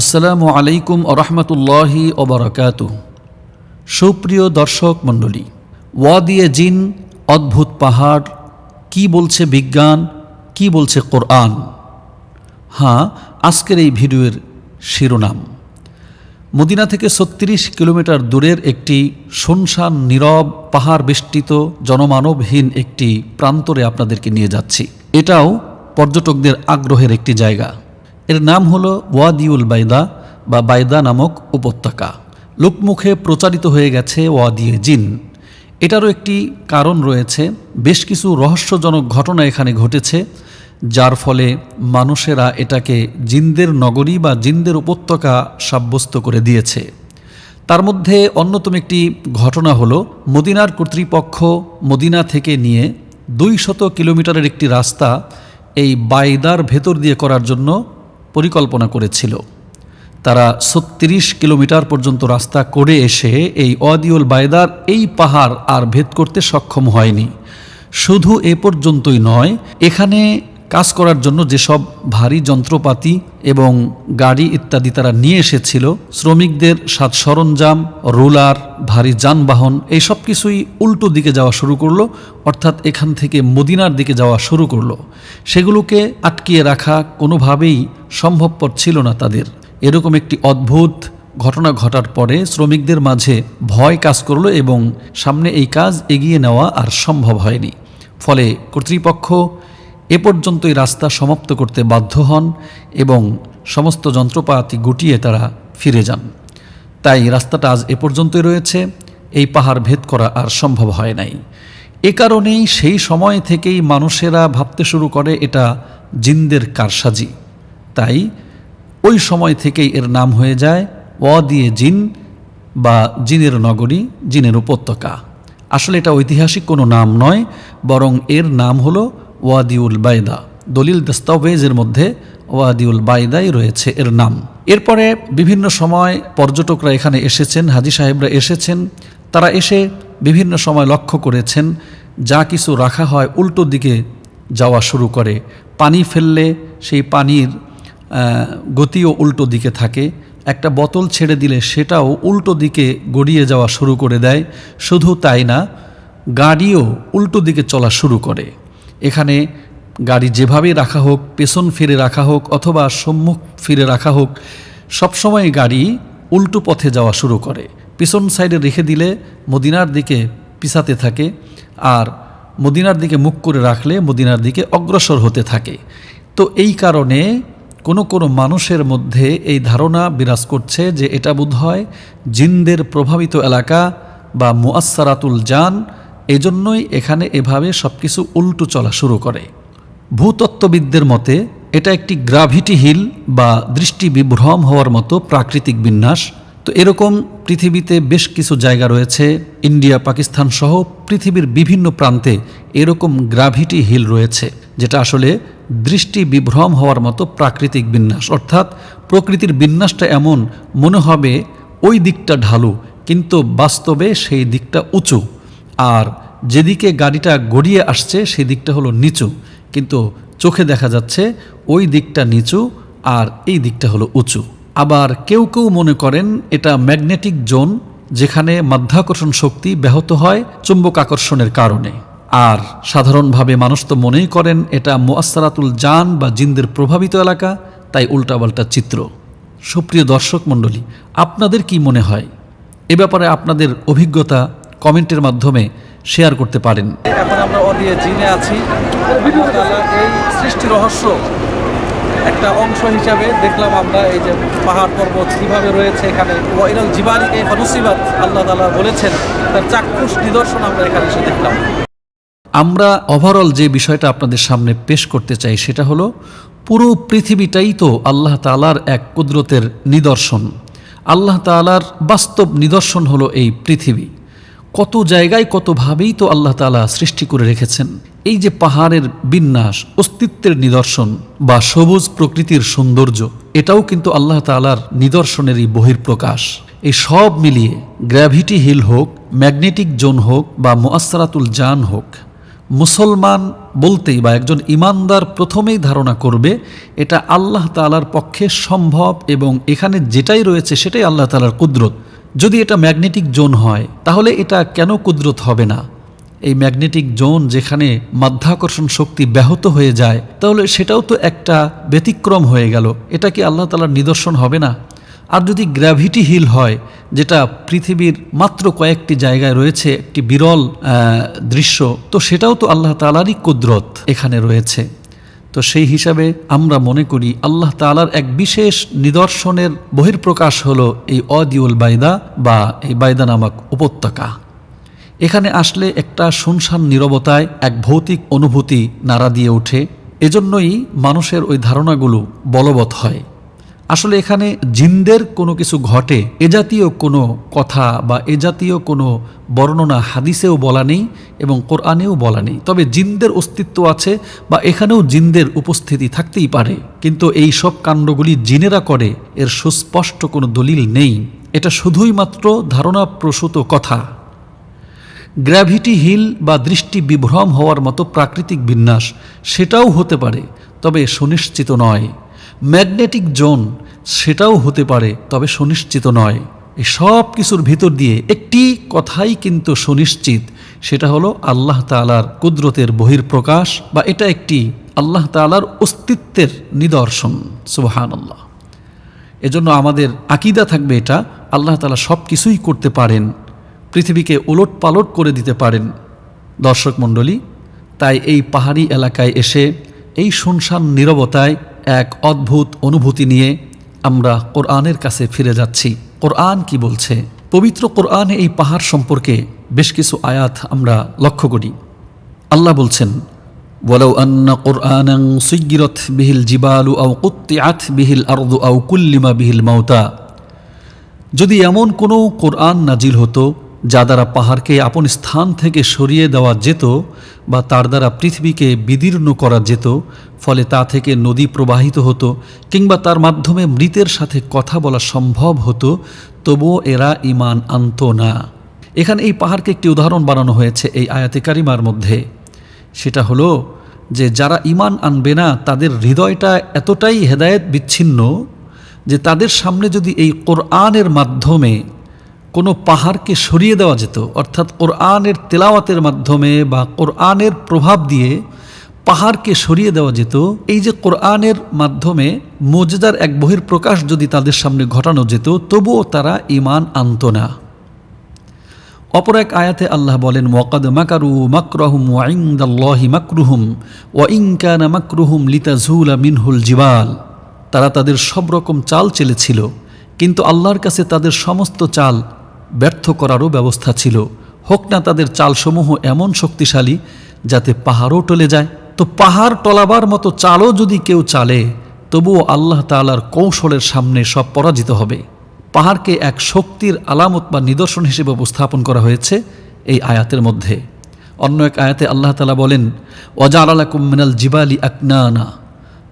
আসসালামু আলাইকুম আরহামতুল্লাহি ওবরাকাত সুপ্রিয় দর্শক মণ্ডলী ওয়াদিয়ে জিন, অদ্ভুত পাহাড়, কি বলছে বিজ্ঞান, কি বলছে কোরআন? হ্যাঁ আজকের এই ভিডিওর শিরোনাম। মদিনা থেকে ছত্রিশ কিলোমিটার দূরের একটি শুনশান নীরব, পাহাড় বেষ্টিত, জনমানবহীন একটি প্রান্তরে আপনাদেরকে নিয়ে যাচ্ছি। এটাও পর্যটকদের আগ্রহের একটি জায়গা। এর নাম হলো ওয়াদিউল বাইদা বা বাইদা নামক উপত্যকা। লোকমুখে প্রচারিত হয়ে গেছে ওয়াদিয়ে জিন। এটারও একটি কারণ রয়েছে, বেশ কিছু রহস্যজনক ঘটনা এখানে ঘটেছে, যার ফলে মানুষেরা এটাকে জিনদের নগরী বা জিনদের উপত্যকা সাব্যস্ত করে দিয়েছে। তার মধ্যে অন্যতম একটি ঘটনা হলো, মদিনার কর্তৃপক্ষ মদিনা থেকে নিয়ে দুই শত কিলোমিটারের একটি রাস্তা এই বাইদার ভেতর দিয়ে করার জন্য পরিকল্পনা করেছিল। তারা ছত্রিশ কিলোমিটার পর্যন্ত রাস্তা করে এসে এই অদিউল বায়দার এই পাহাড় আর ভেদ করতে সক্ষম হয়নি। শুধু এ পর্যন্তই নয়, এখানে কাজ করার জন্য যেসব ভারী যন্ত্রপাতি এবং গাড়ি ইত্যাদি তারা নিয়ে এসেছিল, শ্রমিকদের সাজ সরঞ্জাম, রোলার, ভারী যানবাহন এই সব কিছুই উল্টো দিকে যাওয়া শুরু করল, অর্থাৎ এখান থেকে মদিনার দিকে যাওয়া শুরু করল। সেগুলোকে আটকিয়ে রাখা কোনোভাবেই সম্ভবপর ছিল না তাদের। এরকম একটি অদ্ভুত ঘটনা ঘটার পরে শ্রমিকদের মাঝে ভয় কাজ করল এবং সামনে এই কাজ এগিয়ে নেওয়া আর সম্ভব হয়নি। ফলে কর্তৃপক্ষ এ পর্যন্তই রাস্তা সমাপ্ত করতে বাধ্য হন এবং সমস্ত যন্ত্রপাতি গুটিয়ে তারা ফিরে যান। তাই রাস্তাটা আজ এ পর্যন্তই রয়েছে। এই পাহাড় ভেদ করা আর সম্ভব হয় নাই। এ কারণেই সেই সময় থেকেই মানুষেরা ভাবতে শুরু করে এটা জিনদের কারসাজি। তাই ওই সময় থেকেই এর নাম হয়ে যায় অ দিয়ে জিন বা জিনের নগরী, জিনের উপত্যকা। আসলে এটা ঐতিহাসিক কোনো নাম নয়, বরং এর নাম হলো ওয়াদিউল বাইদা। দলিল দস্তাবেজের মধ্যে ওয়াদিউল বাইদাই রয়েছে এর নাম। এরপরে বিভিন্ন সময় পর্যটকরা এখানে এসেছেন, হাজি সাহেবরা এসেছেন। তারা এসে বিভিন্ন সময় লক্ষ্য করেছেন, যা কিছু রাখা হয় উল্টো দিকে যাওয়া শুরু করে। পানি ফেললে সেই পানির গতিও উল্টো দিকে থাকে। একটা বোতল ছেড়ে দিলে সেটাও উল্টো দিকে গড়িয়ে যাওয়া শুরু করে দেয়। শুধু তাই না, গাড়িও উল্টো দিকে চলা শুরু করে। এখানে গাড়ি যেভাবে রাখা হোক, পেছন ফিরে রাখা হোক অথবা সম্মুখ ফিরে রাখা হোক, সবসময় গাড়ি উল্টো পথে যাওয়া শুরু করে। পিছন সাইডে রেখে দিলে মদিনার দিকে পিছাতে থাকে আর মদিনার দিকে মুখ করে রাখলে মদিনার দিকে অগ্রসর হতে থাকে। তো এই কারণে কোনো কোনো মানুষের মধ্যে এই ধারণা বিরাজ করছে যে এটা বোধহয় জিনদের প্রভাবিত এলাকা বা মুআসারাতুল জান এজন্যই এখানে এভাবে সব কিছু উল্টো চলা শুরু করে। ভূতত্ত্ববিদদের মতে, এটা একটি গ্রাভিটি হিল বা দৃষ্টি বিভ্রম হওয়ার মতো প্রাকৃতিক বিন্যাস। তো এরকম পৃথিবীতে বেশ কিছু জায়গা রয়েছে, ইন্ডিয়া, পাকিস্তান সহ পৃথিবীর বিভিন্ন প্রান্তে এরকম গ্রাভিটি হিল রয়েছে, যেটা আসলে দৃষ্টি বিভ্রম হওয়ার মতো প্রাকৃতিক বিন্যাস। অর্থাৎ প্রকৃতির বিন্যাসটা এমন, মনে হবে ওই দিকটা ঢালু, কিন্তু বাস্তবে সেই দিকটা উঁচু। আর যেদিকে গাড়িটা গড়িয়ে আসছে, সেই দিকটা হলো নিচু। কিন্তু চোখে দেখা যাচ্ছে ওই দিকটা নিচু আর এই দিকটা হলো উঁচু। আবার কেউ কেউ মনে করেন এটা ম্যাগনেটিক জোন, যেখানে মাধ্যাকর্ষণ শক্তি ব্যাহত হয় চুম্বক আকর্ষণের কারণে। আর সাধারণভাবে মানুষ তো মনেই করেন এটা মোয়াসারাতুল জান বা জিন্দের প্রভাবিত এলাকা, তাই উল্টাপাল্টা চিত্র। সুপ্রিয় দর্শক মণ্ডলী, আপনাদের কি মনে হয়? এ ব্যাপারে আপনাদের অভিজ্ঞতা কমেন্টের মাধ্যমে শেয়ার করতে পারেন। এখন আমরা অদিয়ে জিনে আছি। এই সৃষ্টি রহস্য একটা অংশ হিসাবে দেখলাম আমরা এই যে পাহাড় পর্বত কীভাবে রয়েছে এখানে। ওয়াইরাল জিবালি এই ফনুসিবাত আল্লাহ তালা বলেছেন তার চাক্ষুষ নিদর্শন আমরা এখানে এসে দেখলাম। আমরা ওভারঅল যে বিষয়টা আপনাদের সামনে পেশ করতে চাই সেটা হলো পুরো পৃথিবীটাই তো আল্লাহ তালার এক কুদরতের নিদর্শন। আল্লাহ তালার বাস্তব নিদর্শন হলো এই পৃথিবী। কত জায়গায় কতভাবেই তো আল্লাহ তালা সৃষ্টি করে রেখেছেন। এই যে পাহাড়ের বিন্যাস, অস্তিত্বের নিদর্শন বা সবুজ প্রকৃতির সৌন্দর্য, এটাও কিন্তু আল্লাহ তালার নিদর্শনেরই বহির্প্রকাশ এই সব মিলিয়ে গ্র্যাভিটি হিল হোক, ম্যাগনেটিক জোন হোক বা মোয়াসারাতুল জান হোক, মুসলমান বলতেই বা একজন ইমানদার প্রথমেই ধারণা করবে, এটা আল্লাহ তালার পক্ষে সম্ভব এবং এখানে যেটাই রয়েছে সেটাই আল্লাহ তালার কুদরত। যদি এটা ম্যাগনেটিক জোন হয়, তাহলে এটা কেন কুদরত হবে না? এই ম্যাগনেটিক জোন যেখানে মাধ্যাকর্ষণ শক্তি ব্যাহত হয়ে যায়, তাহলে সেটাও তো একটা ব্যতিক্রম হয়ে গেল। এটা কি আল্লাহ তালার নিদর্শন হবে না? আর যদি গ্র্যাভিটি হিল হয়, যেটা পৃথিবীর মাত্র কয়েকটি জায়গায় রয়েছে, একটি বিরল দৃশ্য, তো সেটাও তো আল্লাহ তালারই কুদরত এখানে রয়েছে। তো সেই হিসাবে আমরা মনে করি আল্লাহ তালার এক বিশেষ নিদর্শনের বহির্প্রকাশ হল এই অদিউল বাইদা বা এই বাইদা নামক উপত্যকা। এখানে আসলে একটা শুনশান নিরবতায় এক ভৌতিক অনুভূতি নাড়া দিয়ে ওঠে। এজন্যই মানুষের ওই ধারণাগুলো বলবৎ হয়। আসলে এখানে জিনদের কোনো কিছু ঘটে, এ জাতীয় কোনো কথা বা এ জাতীয় কোনো বর্ণনা হাদিসেও বলা নেই এবং কোরআনেও বলা নেই। তবে জিনদের অস্তিত্ব আছে বা এখানেও জিনদের উপস্থিতি থাকতেই পারে। কিন্তু এই সব কাণ্ডগুলি জিনেরা করে, এর সুস্পষ্ট কোনো দলিল নেই। এটা শুধুই মাত্র ধারণাপ্রসূত কথা। গ্র্যাভিটি হিল বা দৃষ্টি বিভ্রম হওয়ার মতো প্রাকৃতিক বিন্যাস, সেটাও হতে পারে, তবে সুনিশ্চিত নয়। ম্যাগনেটিক জোন সেটাও হতে পারে, তবে সুনিশ্চিত নয়। এই সব কিছুর ভিতর দিয়ে একটি কথাই কিন্তু সুনিশ্চিত, সেটা হলো আল্লাহ তালার কুদরতের বহির্প্রকাশ বা এটা একটি আল্লাহ তালার অস্তিত্বের নিদর্শন। সুবাহান আল্লাহ এজন্য আমাদের আকিদা থাকবে এটা, আল্লাহ তালা সব কিছুই করতে পারেন, পৃথিবীকে ওলট পালট করে দিতে পারেন। দর্শক মণ্ডলী, তাই এই পাহাড়ি এলাকায় এসে, এই শুনশান নীরবতায় এক অদ্ভুত অনুভূতি নিয়ে আমরা কোরআনের কাছে ফিরে যাচ্ছি কোরআন কি বলছে পবিত্র কোরআনে এই পাহাড় সম্পর্কে বেশ কিছু আয়াত আমরা লক্ষ্য করি আল্লাহ বলছেন ولو أن قرآنا سيرت به الجبال أو قطعت به الأرض أو كلم به الموتى যদি এমন কোনো কোরআন নাজিল হতো যা দ্বারা পাহাড়কে আপন স্থান থেকে সরিয়ে দেওয়া যেত বা তার দ্বারা পৃথিবীকে বিদীর্ণ করা যেত, ফলে তা থেকে নদী প্রবাহিত হতো কিংবা তার মাধ্যমে মৃতের সাথে কথা বলা সম্ভব হতো, তবুও এরা ইমান আনত না। এখানে এই পাহাড়কে একটি উদাহরণ বানানো হয়েছে এই আয়াতে কারিমার মধ্যে। সেটা হলো যে যারা ইমান আনবে না, তাদের হৃদয়টা এতটাই হেদায়েত বিচ্ছিন্ন যে তাদের সামনে যদি এই কোরআনের মাধ্যমে কোনো পাহাড়কে সরিয়ে দেওয়া যেত, অর্থাৎ কোরআনের তেলাওয়াতের মাধ্যমে বা কোরআনের প্রভাব দিয়ে পাহাড়কে সরিয়ে দেওয়া যেত। এই যে কোরআনের মাধ্যমে মজেদার এক বহির্প্রকাশ যদি তাদের সামনে ঘটানো যেত, তবুও তারা ইমান আনত না। অপর এক আয়াতে আল্লাহ বলেন, ওয়াকাদ মাকারু মাকরহুম ওয়াইন্দাল্লাহি মাকরুহুম ওয়াইনকানা মাকরুহুম লিতাজুলা মিনহুল জিবাল। তারা তাদের সব রকম চাল চেলেছিল, কিন্তু আল্লাহর কাছে তাদের সমস্ত চাল ব্যর্থ করারও ব্যবস্থা ছিল। হোক না তাদের চালসমূহ এমন শক্তিশালী যাতে পাহাড়ও টলে যায়। তো পাহাড় টলাবার মতো চালও যদি কেউ চালে, তবুও আল্লাহ তাআলার কৌশলের সামনে সব পরাজিত হবে। পাহাড়কে এক শক্তির আলামত বা নিদর্শন হিসেবে উপস্থাপন করা হয়েছে এই আয়াতের মধ্যে। অন্য এক আয়াতে আল্লাহ তালা বলেন ওয়াজার আলাকুম মিনাল জিবালি আকনানা।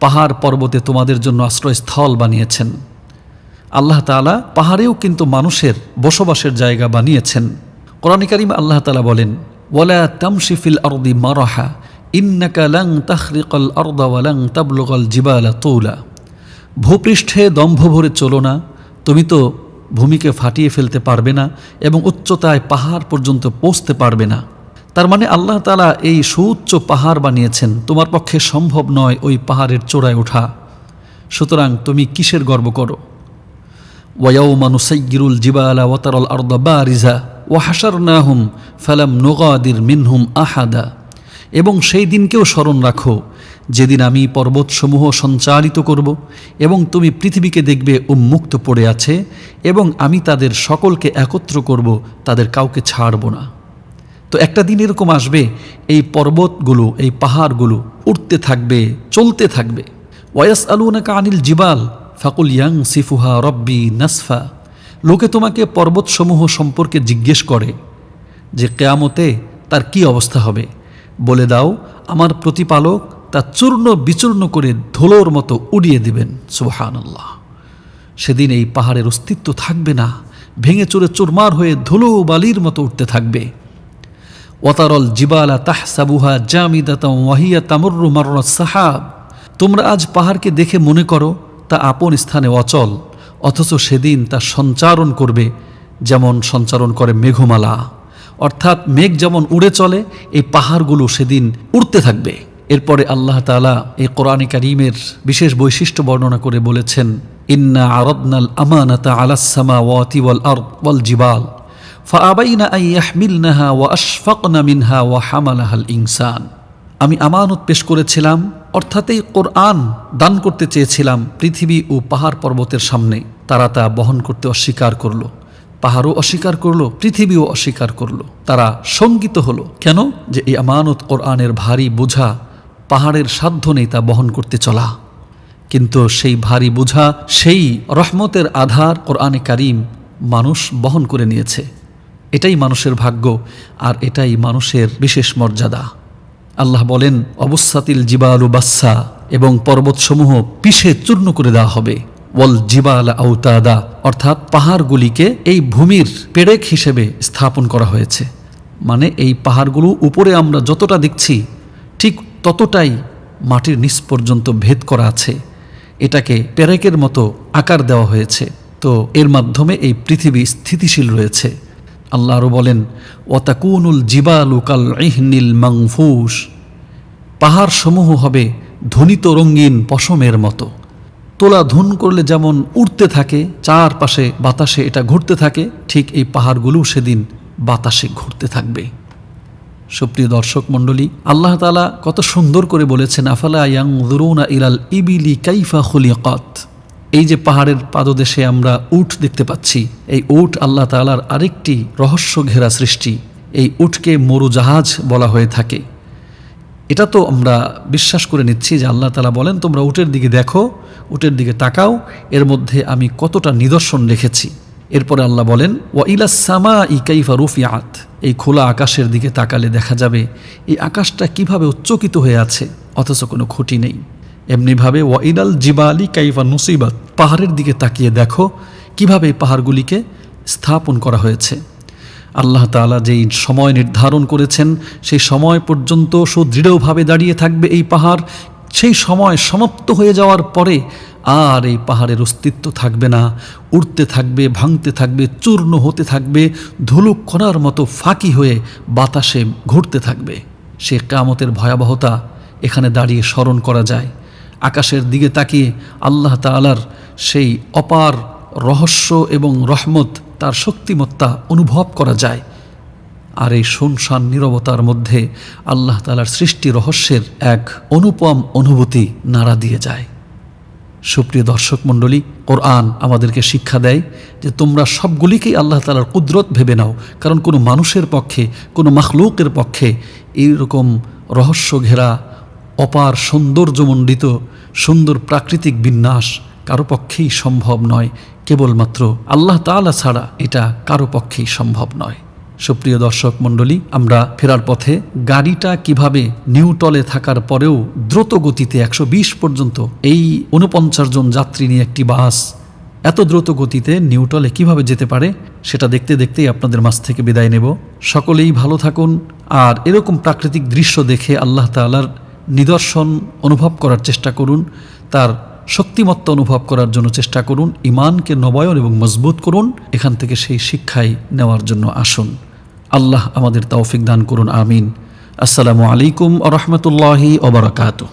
পাহাড় পর্বতে তোমাদের জন্য আশ্রয়স্থল বানিয়েছেন। আল্লাহ তালা পাহাড়েও কিন্তু মানুষের বসবাসের জায়গা বানিয়েছেন। কোরআন করিম আল্লাহ তালা বলেন, ওয়ালা তামশিফিল আরদি মারাহা, ইন্নাকা লাং তাখরিকল আরদা ওয়ালাং জিবালা তৌলা। ভূপৃষ্ঠে দম্ভ ভরে চলো না, তুমি তো ভূমিকে ফাটিয়ে ফেলতে পারবে না এবং উচ্চতায় পাহাড় পর্যন্ত পৌঁছতে পারবে না। তার মানে আল্লাহ তালা এই সুউচ্চ পাহাড় বানিয়েছেন, তোমার পক্ষে সম্ভব নয় ওই পাহাড়ের চূড়ায় ওঠা। সুতরাং তুমি কিসের গর্ব করো? ওয়াউমা নুসাইয়িরুল জিবালা ওয়াতারাল আরদা বারিজা ওয়াহাশারনাহুম ফালাম নোগাদির মিনহুম আহাদা এবং সেই দিনকেও স্মরণ রাখো, যেদিন আমি পর্বতসমূহ সঞ্চালিত করব এবং তুমি পৃথিবীকে দেখবে উন্মুক্ত পড়ে আছে এবং আমি তাদের সকলকে একত্র করব, তাদের কাউকে ছাড়ব না। তো একটা দিন এরকম আসবে, এই পর্বতগুলো, এই পাহাড়গুলো উঠতে থাকবে, চলতে থাকবে। ওয়াস আলুনাকা আনিল জিবাল ফাকুল ইয়াং সিফুহা রব্বি নাসফা। লোকে তোমাকে পর্বতসমূহ সম্পর্কে জিজ্ঞেস করে যে কেয়ামতে তার কি অবস্থা হবে। বলে দাও, আমার প্রতিপালক তা চূর্ণ বিচূর্ণ করে ধুলোর মতো উড়িয়ে দিবেন। আল্লাহ সেদিন এই পাহাড়ের অস্তিত্ব থাকবে না, ভেঙে চুরে চুরমার হয়ে ধুলো বালির মতো উঠতে থাকবে। ওয়াতারল জিবালা তাহসাবুহা জামিদাতা ওয়াহিয়া তামর্রু মাররাস সাহাব। তোমরা আজ পাহাড়কে দেখে মনে করো তা আপন স্থানে অচল, অথচ সেদিন তা সঞ্চারণ করবে যেমন সঞ্চারণ করে মেঘমালা। অর্থাৎ মেঘ যেমন উড়ে চলে, এই পাহাড়গুলো সেদিন উড়তে থাকবে। এরপরে আল্লাহ তাআলা এই কোরআনে কারিমের বিশেষ বৈশিষ্ট্য বর্ণনা করে বলেছেন, ইন্না আরদনাল আমানাতা আলাসামা ওয়াতি ওয়াল ওয়াল জিবাল, ফাআবাইনা ইয়াহমিলনাহা ওয়া আশফাকনা মিনহা ওয়া হামালাহাল ইনসান। আমি আমানত পেশ করেছিলাম অর্থাৎ এই কোরআন দান করতে চেয়েছিলাম পৃথিবী ও পাহাড় পর্বতের সামনে। তারা তা বহন করতে অস্বীকার করল। পাহাড়ও অস্বীকার করল, পৃথিবীও অস্বীকার করল। তারা শঙ্কিত হলো। কেন? যে এই আমানত কোরআনের ভারী বোঝা পাহাড়ের সাধ্য নেই তা বহন করতে চলা। কিন্তু সেই ভারী বোঝা, সেই রহমতের আধার কোরআনে কারিম মানুষ বহন করে নিয়েছে। এটাই মানুষের ভাগ্য আর এটাই মানুষের বিশেষ মর্যাদা। আল্লাহ বলেন অবস্থাতিল জিবালু বাচ্চা এবং পর্বতসমূহ পিষে চূর্ণ করে দেওয়া হবে। ওয়াল জিবাল আউতাদা, অর্থাৎ পাহাড়গুলিকে এই ভূমির পেরেক হিসেবে স্থাপন করা হয়েছে। মানে এই পাহাড়গুলো উপরে আমরা যতটা দেখছি, ঠিক ততটাই মাটির নিচ পর্যন্ত ভেদ করা আছে। এটাকে পেরেকের মতো আকার দেওয়া হয়েছে। তো এর মাধ্যমে এই পৃথিবী স্থিতিশীল রয়েছে। আল্লাহ আরও বলেন, ওয়াতাকুনুল জিবালু কাল ইহনিল মাংফুস পাহাড় সমূহ হবে ধ্বনিত রঙিন পশমের মতো। তোলা ধুন করলে যেমন উড়তে থাকে, চারপাশে বাতাসে এটা ঘুরতে থাকে, ঠিক এই পাহাড়গুলো সেদিন বাতাসে ঘুরতে থাকবে। সুপ্রিয় দর্শক মণ্ডলী, আল্লাহ তালা কত সুন্দর করে বলেছেন, আফালা ইয়াং দুরুনা ইলাল ইবিলি কাইফা খুলিয়াকাত এই যে পাহাড়ের পাদদেশে আমরা উট দেখতে পাচ্ছি, এই উট আল্লাহ তালার আরেকটি রহস্য ঘেরা সৃষ্টি। এই উটকে মরু জাহাজ বলা হয়ে থাকে। এটা তো আমরা বিশ্বাস করে নিচ্ছি যে আল্লাহ তালা বলেন, তোমরা উটের দিকে দেখো, উটের দিকে তাকাও, এর মধ্যে আমি কতটা নিদর্শন রেখেছি। এরপরে আল্লাহ বলেন, ওয়া ইলা সামা কাইফা রুফিয়াত এই খোলা আকাশের দিকে তাকালে দেখা যাবে, এই আকাশটা কীভাবে উচ্চকিত হয়ে আছে, অথচ কোনো খুঁটি নেই। এমনিভাবে ওয়া ইলাল জিবালি কাইফা নুসিবাত, পাহাড়ের দিকে তাকিয়ে দেখো কীভাবে এই পাহাড়গুলিকে স্থাপন করা হয়েছে। আল্লাহ তাআলা যেই সময় নির্ধারণ করেছেন, সেই সময় পর্যন্ত সুদৃঢ়ভাবে দাঁড়িয়ে থাকবে এই পাহাড়। সেই সময় সমাপ্ত হয়ে যাওয়ার পরে আর এই পাহাড়ের অস্তিত্ব থাকবে না। উড়তে থাকবে, ভাঙতে থাকবে, চূর্ণ হতে থাকবে, ধুলুক করার মতো ফাঁকি হয়ে বাতাসে ঘুরতে থাকবে। সে কামতের ভয়াবহতা এখানে দাঁড়িয়ে স্মরণ করা যায়। আকাশের দিকে তাকিয়ে আল্লাহ তালার সেই অপার রহস্য এবং রহমত তার শক্তিমত্তা অনুভব করা যায়। আর এই শুনশান নীরবতার মধ্যে আল্লাহ তালার সৃষ্টি রহস্যের এক অনুপম অনুভূতি নাড়া দিয়ে যায়। সুপ্রিয় দর্শক মণ্ডলী, কোরআন আমাদেরকে শিক্ষা দেয় যে তোমরা সবগুলিকেই আল্লাহ তালার কুদরত ভেবে নাও, কারণ কোনো মানুষের পক্ষে, কোনো মাখলুকের পক্ষে এইরকম রহস্য ঘেরা অপার সৌন্দর্যমণ্ডিত, সুন্দর প্রাকৃতিক বিন্যাস কারও পক্ষেই সম্ভব নয়। কেবলমাত্র আল্লাহ তাআলা ছাড়া এটা কারও পক্ষেই সম্ভব নয়। সুপ্রিয় দর্শক মণ্ডলী, আমরা ফেরার পথে গাড়িটা কীভাবে নিউটলে থাকার পরেও দ্রুত গতিতে একশো বিশ পর্যন্ত এই উনপঞ্চাশ জন যাত্রী নিয়ে একটি বাস এত দ্রুত গতিতে নিউটলে কীভাবে যেতে পারে, সেটা দেখতে দেখতেই আপনাদের মাছ থেকে বিদায় নেব। সকলেই ভালো থাকুন, আর এরকম প্রাকৃতিক দৃশ্য দেখে আল্লাহ তাআলার নিদর্শন অনুভব করার চেষ্টা করুন, তার শক্তিমত্তা অনুভব করার জন্য চেষ্টা করুন ইমানকে নবায়ন এবং মজবুত করুন, এখান থেকে সেই শিক্ষাই নেওয়ার জন্য আসুন। আল্লাহ আমাদের তৌফিক দান করুন, আমিন। আসসালামু আলাইকুম আ রহমতুল্লাহি ওবরাকাতু